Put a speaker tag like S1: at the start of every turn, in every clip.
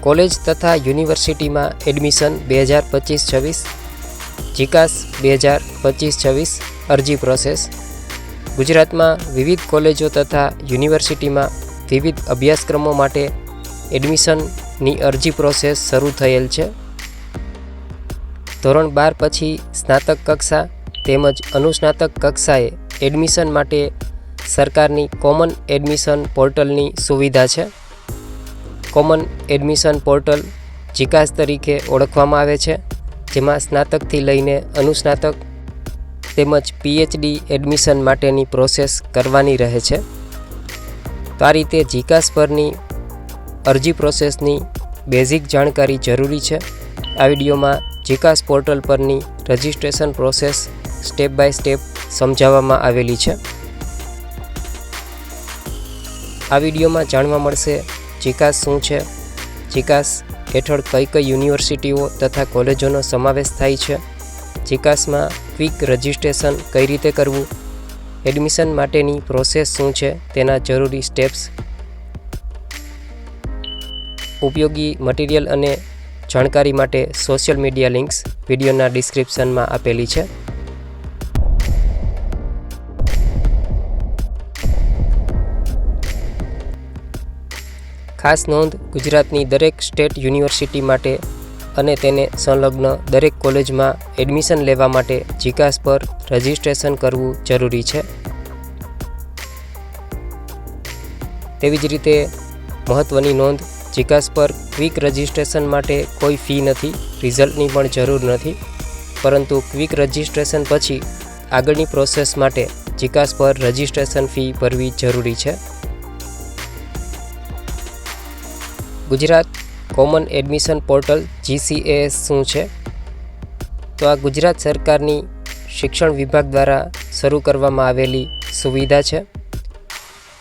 S1: College તથા યુનિવર્સિટીમાં admission બે હજાર પચીસ છવ્વીસ, જીકાસ બે હજાર પચીસ છવ્વીસ અરજી પ્રોસેસ. ગુજરાતમાં વિવિધ કોલેજો તથા યુનિવર્સિટીમાં વિવિધ અભ્યાસક્રમો માટે એડમિશનની અરજી પ્રોસેસ શરૂ થયેલ છે. ધોરણ બાર પછી સ્નાતક કક્ષા તેમજ અનુસ્નાતક કક્ષાએ એડમિશન માટે સરકારની કોમન એડમિશન પોર્ટલની સુવિધા છે. કોમન એડમિશન પોર્ટલ જીકાસ તરીકે ઓળખવામાં આવે છે, જેમાં સ્નાતકથી લઈને અનુસ્નાતક તેમજ પીએચડી એડમિશન માટેની પ્રોસેસ કરવાની રહે છે. તો આ રીતે જીકાસ પરની અરજી પ્રોસેસની બેઝિક જાણકારી જરૂરી છે. આ વિડીયોમાં જીકાસ પોર્ટલ પરની registration process step by step સમજાવવામાં આવેલી છે. આ વિડીયોમાં જાણવા મળશે જીકાસ શું છે? જીકાસ હેઠળ કઈ કઈ યુનિવર્સિટીઓ તથા કોલેજોનો સમાવેશ થાય છે? જીકાસમાં ક્વિક રજિસ્ટ્રેશન કઈ રીતે કરવું? એડમિશન માટેની પ્રોસેસ શું છે? તેના જરૂરી સ્ટેપ્સ? ઉપયોગી મટીરિયલ અને જાણકારી માટે સોશિયલ મીડિયા લિંક્સ વિડીયોના ડિસ્ક્રિપ્શનમાં આપેલી છે. ખાસ નોંધ, ગુજરાતની દરેક સ્ટેટ યુનિવર્સિટી માટે અને તેને સંલગ્ન દરેક કોલેજમાં એડમિશન લેવા માટે જીકાસ પર રજિસ્ટ્રેશન કરવું જરૂરી છે. તેવી જ રીતે મહત્ત્વની નોંધ જીકાસ પર ક્વિક રજિસ્ટ્રેશન માટે કોઈ ફી નથી, રિઝલ્ટની પણ જરૂર નથી, પરંતુ ક્વિક રજિસ્ટ્રેશન પછી આગળની પ્રોસેસ માટે જીકાસ પર રજિસ્ટ્રેશન ફી ભરવી જરૂરી છે. Gujarat common admission portal GCAS શું છે? તો આ ગુજરાત સરકારની શિક્ષણ વિભાગ દ્વારા શરૂ કરવામાં આવેલી સુવિધા છે.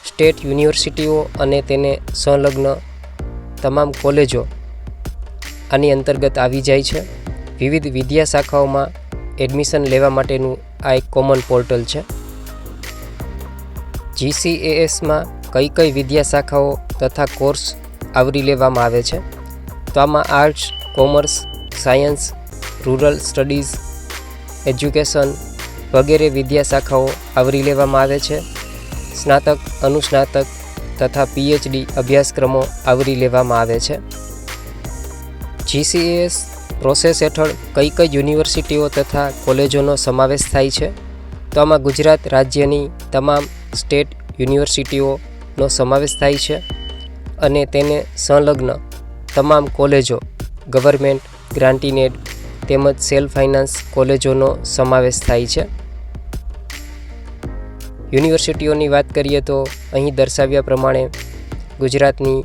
S1: સ્ટેટ યુનિવર્સિટીઓ અને તેને સંલગ્ન તમામ કોલેજો આની અંતર્ગત આવી જાય છે. વિવિધ વિદ્યા શાખાઓમાં એડમિશન લેવા માટેનું આ એક કોમન પોર્ટલ છે. જીસીએએસમાં કઈ કઈ વિદ્યા શાખાઓ તથા કોર્સ આવરી લેવામાં આવે છે. તો આમાં arts, commerce, science, rural studies, education વગેરે વિદ્યા શાખાઓ આવરી લેવામાં આવે છે. સ્નાતક, અનુસ્નાતક તથા પીએચડી અભ્યાસક્રમો આવરી લેવામાં આવે છે. જીસીએસ પ્રોસેસ હેઠળ કઈ કઈ યુનિવર્સિટીઓ તથા કોલેજોનો સમાવેશ થાય છે? તો આમાં ગુજરાત રાજ્યની તમામ સ્ટેટ યુનિવર્સિટીઓનો સમાવેશ થાય છે. અને તેને સંલગ્ન તમામ કોલેજો, ગવર્મેન્ટ, ગ્રાન્ટીનેડ તેમજ સેલ્ફ ફાઇનાન્સ કોલેજોનો સમાવેશ થાય છે. યુનિવર્સિટીઓની વાત કરીએ તો અહીં દર્શાવ્યા પ્રમાણે ગુજરાતની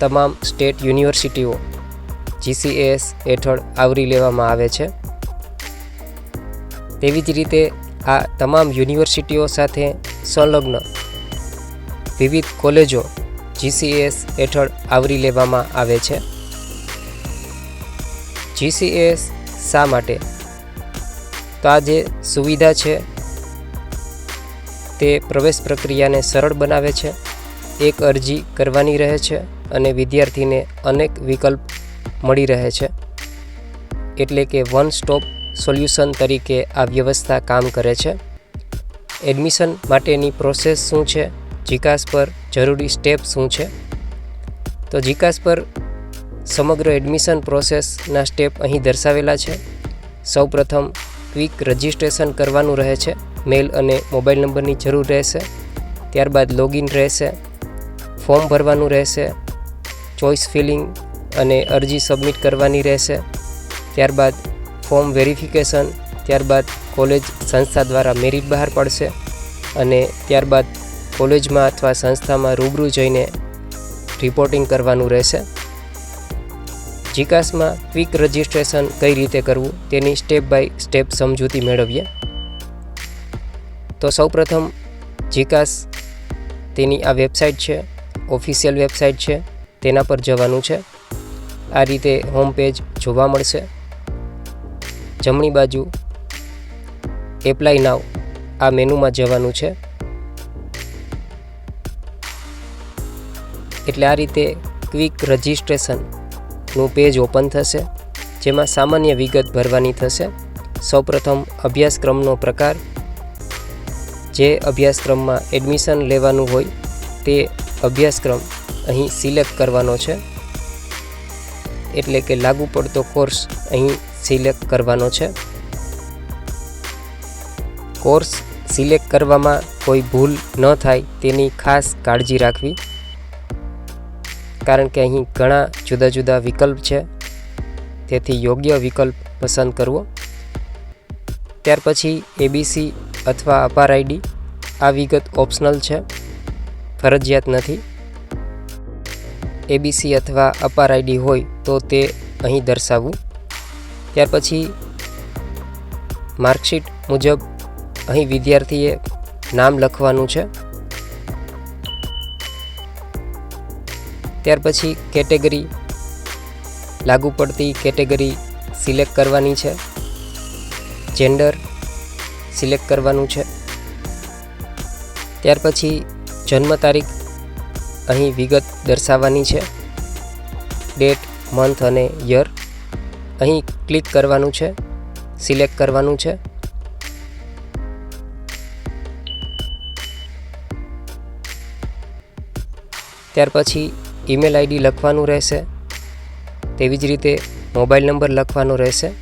S1: તમામ સ્ટેટ યુનિવર્સિટીઓ જીસીએસ હેઠળ આવરી લેવામાં આવે છે. તેવી જ રીતે આ તમામ યુનિવર્સિટીઓ સાથે સંલગ્ન વિવિધ કોલેજો જીસીએસ હેઠળ આવરી લેવામાં આવે છે. જીસીએસ શા માટે? તો આ જે સુવિધા છે, તે પ્રવેશ પ્રક્રિયાને સરળ બનાવે છે, એક અરજી કરવાની રહે છે અને વિદ્યાર્થીને અનેક વિકલ્પ મળી રહે છે. એટલે કે વન સ્ટોપ સોલ્યુશન તરીકે આ વ્યવસ્થા કામ કરે છે. એડમિશન માટેની પ્રોસેસ શું છે? જીકાસ પર જરૂરી સ્ટેપ શું છે? તો જીકાસ પર સમગ્ર એડમિશન પ્રોસેસના સ્ટેપ અહીં દર્શાવેલા છે. સૌપ્રથમ ક્વિક રજિસ્ટ્રેશન કરવાનું રહે છે. મેલ અને મોબાઈલ નંબરની જરૂર રહેશે. ત્યારબાદ લોગિન રહેશે. ફોર્મ ભરવાનું રહેશે. ચોઇસ ફિલિંગ અને અરજી સબમિટ કરવાની રહેશે. ત્યારબાદ ફોર્મ વેરિફિકેશન ત્યારબાદ કોલેજ સંસ્થા દ્વારા મેરિટ બહાર પડશે. અને ત્યારબાદ કોલેજમાં અથવા સંસ્થામાં રૂબરૂ જઈને રિપોર્ટિંગ કરવાનું રહેશે. જીકાસમાં ક્વિક રજિસ્ટ્રેશન કઈ રીતે કરવું તેની સ્ટેપ બાય સ્ટેપ સમજૂતી મેળવીએ. તો સૌપ્રથમ જીકાસ તેની આ વેબસાઇટ છે ઓફિશિયલ વેબસાઇટ છે, તેના પર જવાનું છે. આ રીતે હોમ પેજ જોવા મળશે. જમણી બાજુ એપ્લાય નાવ આ મેનુમાં જવાનું છે. એટલે આ રીતે ક્વિક રજિસ્ટ્રેશનનું પેજ ઓપન થશે, જેમાં સામાન્ય વિગત ભરવાની થશે. સૌપ્રથમ અભ્યાસક્રમનો પ્રકાર, જે અભ્યાસક્રમમાં એડમિશન લેવાનું હોય તે અભ્યાસક્રમ અહીં સિલેક્ટ કરવાનો છે. એટલે કે લાગુ પડતો કોર્સ અહીં સિલેક્ટ કરવાનો છે. કોર્સ સિલેક્ટ કરવામાં કોઈ ભૂલ ન થાય તેની ખાસ કાળજી રાખવી. કારણ કે અહીં ઘણા જુદા જુદા વિકલ્પ છે. તેથી યોગ્ય વિકલ્પ પસંદ કરવો. ત્યાર પછી એબીસી અથવા અપાર આઈડી આ વિગત ઓપ્શનલ છે. ફરજિયાત નથી. એબીસી અથવા અપાર આઈડી હોય તો તે અહીં દર્શાવવું. ત્યાર પછી માર્કશીટ મુજબ અહીં વિદ્યાર્થીએ નામ લખવાનું છે. ત્યાર પછી કેટેગરી લાગુ પડતી કેટેગરી સિલેક્ટ કરવાની છે. જેન્ડર સિલેક્ટ કરવાનું છે. ત્યાર પછી જન્મ તારીખ અહીં વિગત દર્શાવવાની છે. ડેટ, મંથ અને યર અહીં ક્લિક કરવાનું છે. સિલેક્ટ કરવાનું છે. ત્યાર પછી ઈમેલ આઈડી લખવાનું રહેશે. તેવી જ રીતે મોબાઈલ નંબર લખવાનો રહેશે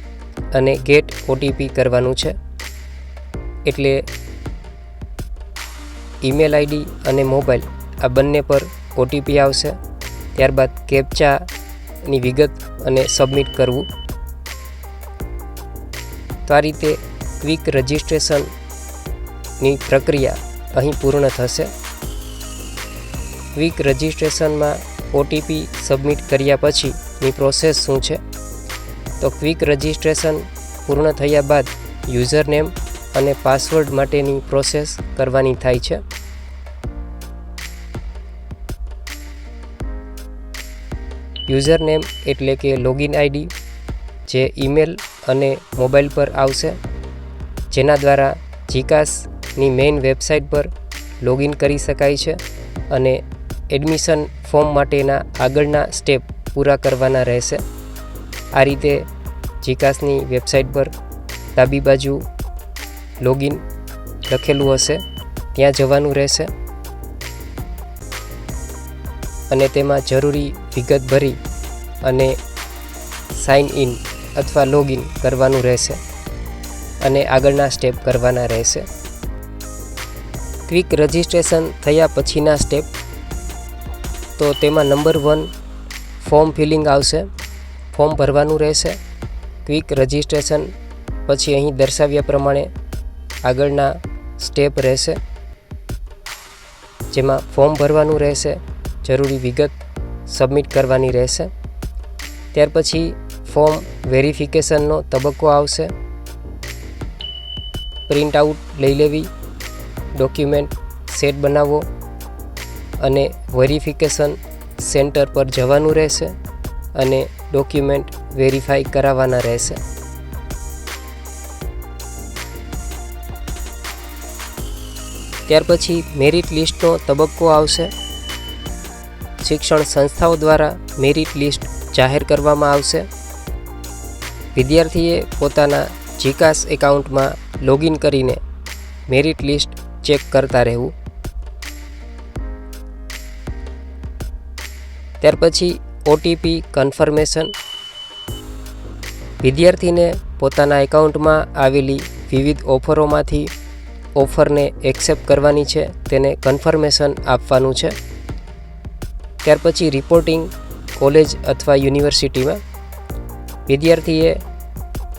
S1: અને ગેટ ઓટીપી કરવાનું છે. એટલે ઈમેલ આઈડી અને મોબાઈલ આ બંને પર ઓટીપી આવશે. ત્યારબાદ કેપ્ચાની વિગત અને સબમિટ કરવું. તો આ રીતે ક્વિક રજિસ્ટ્રેશનની પ્રક્રિયા અહીં પૂર્ણ થશે. ક્વિક રજિસ્ટ્રેશનમાં ઓટીપી સબમિટ કર્યા પછીની પ્રોસેસ શું છે? તો ક્વિક રજિસ્ટ્રેશન પૂર્ણ થયા બાદ યુઝર નેમ અને પાસવર્ડ માટેની પ્રોસેસ કરવાની થાય છે. યુઝર નેમ એટલે કે લોગિન આઈડી જે ઈમેલ અને મોબાઈલ પર આવશે, જેના દ્વારા જીકાસની મેઇન વેબસાઇટ પર લોગિન કરી શકાય છે અને એડમિશન ફોર્મ માટેના આગળના સ્ટેપ પૂરા કરવાના રહેશે. આ રીતે જીકાસની વેબસાઇટ પર ડાબી બાજુ લોગિન લખેલું હશે. ત્યાં જવાનું રહેશે. અને તેમાં જરૂરી વિગત ભરી અને સાઇન ઇન અથવા લોગિન કરવાનું રહેશે અને આગળના સ્ટેપ કરવાના રહેશે. ક્વિક રજિસ્ટ્રેશન થયા પછીના સ્ટેપ તો તેમાં નંબર વન ફોર્મ ફિલિંગ આવશે. ફોર્મ ભરવાનું રહેશે. ક્વિક રજિસ્ટ્રેશન પછી અહીં દર્શાવ્યા પ્રમાણે આગળના સ્ટેપ રહેશે. જેમાં ફોર્મ ભરવાનું રહેશે, જરૂરી વિગત સબમિટ કરવાની રહેશે. ત્યાર પછી ફોર્મ વેરિફિકેશનનો તબક્કો આવશે. પ્રિન્ટ આઉટ લઈ લેવી. ડોક્યુમેન્ટ સેટ બનાવવો. અને વેરિફિકેશન સેન્ટર પર જવાનું રહેશે અને ડોક્યુમેન્ટ વેરીફાઈ કરાવવાના રહેશે. ત્યાર પછી મેરિટ લિસ્ટનો તબક્કો આવશે. શિક્ષણ સંસ્થાઓ દ્વારા મેરિટ લિસ્ટ જાહેર કરવામાં આવશે. વિદ્યાર્થીએ પોતાના જીકાસ એકાઉન્ટમાં લોગિન કરીને મેરિટ લિસ્ટ ચેક કરતા રહેવું. ત્યાર પછી ઓટીપી કન્ફર્મેશન વિદ્યાર્થીને પોતાના એકાઉન્ટમાં આવેલી વિવિધ ઓફરોમાંથી ઓફરને એક્સેપ્ટ કરવાની છે, તેને કન્ફર્મેશન આપવાનું છે. ત્યાર પછી રિપોર્ટિંગ કોલેજ અથવા યુનિવર્સિટીમાં વિદ્યાર્થીએ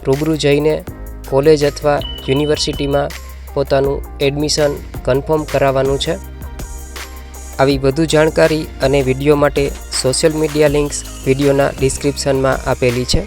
S1: રૂબરૂ જઈને કોલેજ અથવા યુનિવર્સિટીમાં પોતાનું એડમિશન કન્ફર્મ કરાવવાનું છે. આવી વધુ જાણકારી અને વીડિયો માટે સોશિયલ મીડિયા લિંક્સ વિડીયોના ડિસ્ક્રિપ્શનમાં આપેલી છે.